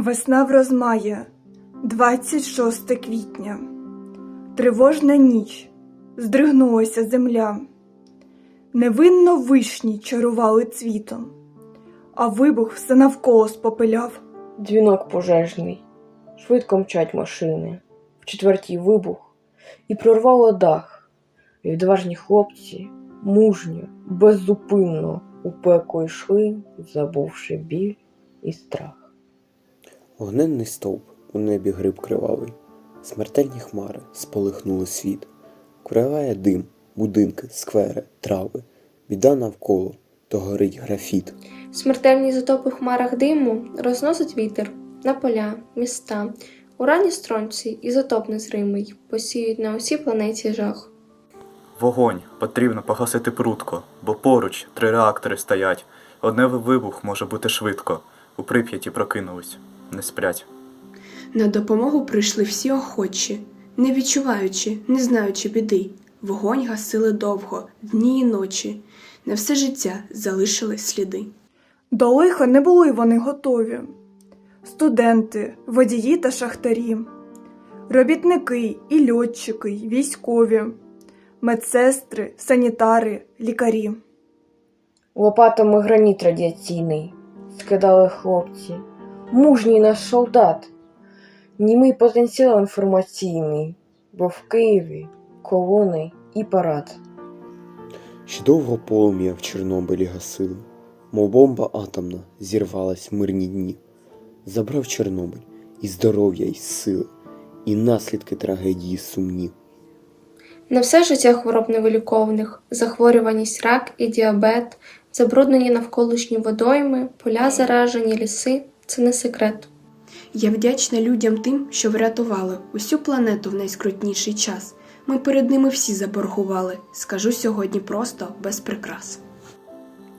Весна в розмаї, 26 квітня. Тривожна ніч, здригнулася земля. Невинно вишні чарували цвітом, а вибух все навколо спопиляв. Дзвінок пожежний, швидко мчать машини, в четвертій вибух і прорвало дах. Відважні хлопці, мужньо, беззупинно у пекло йшли, забувши біль і страх. Огненний стовп у небі гриб кривавий, смертельні хмари сполихнули світ, куриває дим, будинки, сквери, трави, біда навколо, то горить графіт. Смертельні затопи в хмарах диму розносить вітер на поля, міста. Урані стронці ізотоп незримий посіють на усій планеті жах. Вогонь потрібно погасити прутко, бо поруч три реактори стоять. Одне вибух може бути швидко. У прип'яті прокинулись, не сплять. На допомогу прийшли всі охочі, не відчуваючи, не знаючи біди. Вогонь гасили довго, дні і ночі. На все життя залишили сліди. До лиха не були вони готові. Студенти, водії та шахтарі, робітники і льотчики, й військові, медсестри, санітари, лікарі. Лопатами граніт радіаційний скидали хлопці. Мужній наш солдат, німий потенціал інформаційний, бо в Києві колони і парад. Ще довго полум'я в Чорнобилі гасили, мов бомба атомна зірвалась в мирні дні. Забрав Чорнобиль і здоров'я, і сили, і наслідки трагедії сумні. На все життя хвороб невиліковних, захворюваність рак і діабет, забруднені навколишні водойми, поля заражені, ліси це не секрет. Я вдячна людям тим, що врятували усю планету в найскрутніший час. Ми перед ними всі заборгували. Скажу сьогодні просто без прикрас.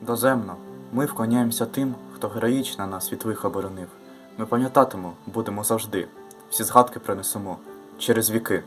Доземно, ми вклоняємося тим, хто героїчно нас від лиха боронив. Ми пам'ятатимемо, будемо завжди. Всі згадки принесемо через віки.